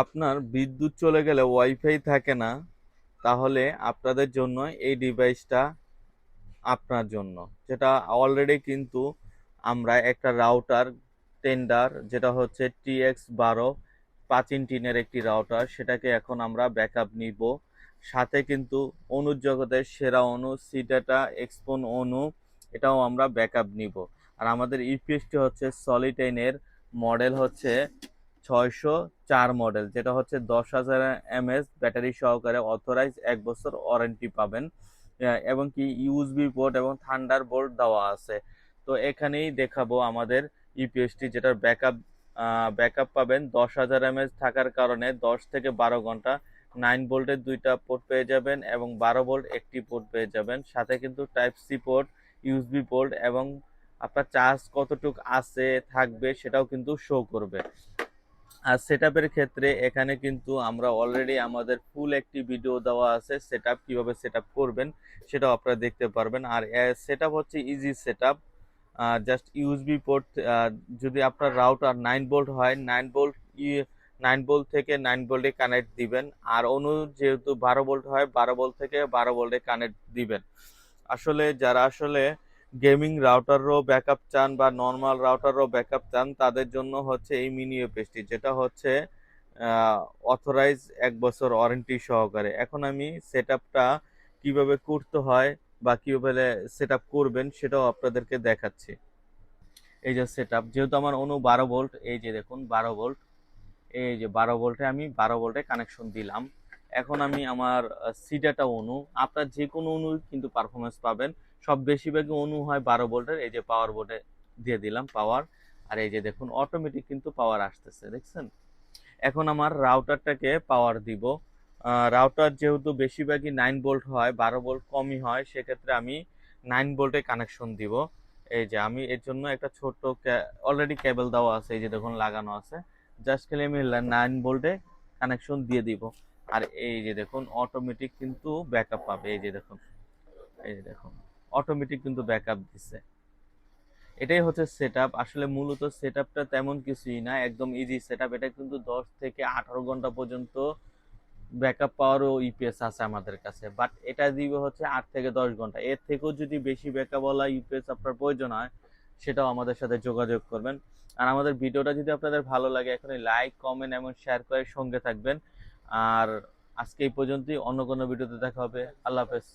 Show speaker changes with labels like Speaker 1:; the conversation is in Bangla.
Speaker 1: আপনার বিদ্যুৎ চলে গেলে ওয়াইফাই থাকে না, তাহলে আপনাদের জন্য এই ডিভাইসটা আপনার জন্য। যেটা অলরেডি কিন্তু আমরা একটা রাউটার টেন্ডার যেটা হচ্ছে টিএক্স বারো পাঁচ টিনের একটি রাউটার সেটাকে এখন আমরা ব্যাকআপ নিব। সাথে কিন্তু অনু জগতের সেরা অনু সিডাটা এক্সপোন অনু, এটাও আমরা ব্যাকআপ নিব। আর আমাদের ইউপিএসটি হচ্ছে সলিটেনের মডেল হচ্ছে ছয়শো চার মডেল যেটা হচ্ছে দশ হাজার এমএস ব্যাটারি সহকারে অথরাইজ এক বছর ওয়ারেন্টি পাবেন। এবং কি ইউএসবি পোর্ট এবং থান্ডার বোর্ড দেওয়া আছে। তো এখানেই দেখাবো আমাদের ইউপিএসটি যেটার ব্যাকআপ ব্যাকআপ পাবেন। দশ হাজার এমএস থাকার কারণে দশ থেকে বারো ঘণ্টা নাইন ভোল্টের দুইটা পোর্ট পেয়ে যাবেন এবং বারো ভোল্ট একটি পোর্ট পেয়ে যাবেন। সাথে কিন্তু type C port USB port এবং আপনার চার্জ কতটুক আছে, থাকবে সেটাও কিন্তু শো করবে। আর সেটআপের ক্ষেত্রে এখানে কিন্তু আমরা অলরেডি আমাদের ফুল একটি ভিডিও দেওয়া আছে সেট সেটআপ কীভাবে সেটআপ করবেন সেটাও আপনারা দেখতে পারবেন। আর সেটআপ হচ্ছে easy setup just USB port যদি আপনার রাউটার নাইন বোল্ট হয় নাইন ভোল্ট নাইন বোল্ট থেকে নাইন বোল্টে কানেক্ট দিবেন। আর অনু যেহেতু বারো বোল্ট হয়, বারো বোল্ট থেকে বারো বোল্টে কানেক্ট দিবেন। আসলে যারা আসলে গেমিং রাউটারও ব্যাকআপ চান বা নর্মাল রাউটারও ব্যাকআপ চান, তাদের জন্য হচ্ছে এই মিনি এপিএসটি যেটা হচ্ছে অথরাইজ এক বছর ওয়ারেন্টি সহকারে। এখন আমি সেটআপটা কীভাবে করতে হয় বা কীভাবে সেটআপ করবেন সেটাও আপনাদেরকে দেখাচ্ছি। এই যে সেটআপ, যেহেতু আমার অনু বারো ভোল্ট, এই যে দেখুন, বারো ভোল্ট, এই যে বারো ভোল্টে আমি বারো ভোল্টে কানেকশন দিলাম। এখন আমি আমার সিডাটা অনু, আপনার যে কোনো অনু কিন্তু পারফরমেন্স পাবেন। সব বেশিরভাগই অনু হয় বারো ভোল্টের, এই যে পাওয়ার বোর্ডে দিয়ে দিলাম পাওয়ার আর এই যে দেখুন অটোমেটিক কিন্তু পাওয়ার আসতেছে, দেখছেন? এখন আমার রাউটারটাকে পাওয়ার দিব। রাউটার যেহেতু বেশিরভাগই নাইন ভোল্ট হয়, বারো ভোল্ট কমই হয়, সেক্ষেত্রে আমি নাইন ভোল্টে কানেকশন দিব। এই যে আমি এর জন্য একটা ছোট্ট অলরেডি কেবল দেওয়া আছে, এই যে দেখুন লাগানো আছে। জাস্ট খালি আমি নাইন ভোল্টে কানেকশন দিয়ে দিব। আর এই যে দেখুন অটোমেটিক কিন্তু ব্যাকআপ পাবে, এই যে দেখুন, এই যে দেখুন। অটোমেটিক কিন্তু ব্যাকআপ দিচ্ছে এটাই হচ্ছে সেটআপ আসলে মূলত সেটআপটা তেমন কিছুই না, একদম ইজি সেটআপ এটা কিন্তু দশ থেকে আঠারো ঘণ্টা পর্যন্ত ব্যাকআপ পাওয়ারও ইপিএস আছে আমাদের কাছে। বাট এটা দিবে হচ্ছে আট থেকে দশ ঘণ্টা। এর থেকেও যদি বেশি ব্যাকআপ ওয়ালা ইপিএস আপনার প্রয়োজন হয়, সেটাও আমাদের সাথে যোগাযোগ করবেন। আর আমাদের ভিডিওটা যদি আপনাদের ভালো লাগে এখন লাইক কমেন্ট এবং শেয়ার করে সঙ্গে থাকবেন। আর আজকে এই পর্যন্তই। অন্য কোনো ভিডিওতে দেখা হবে। আল্লাহ হাফেজ।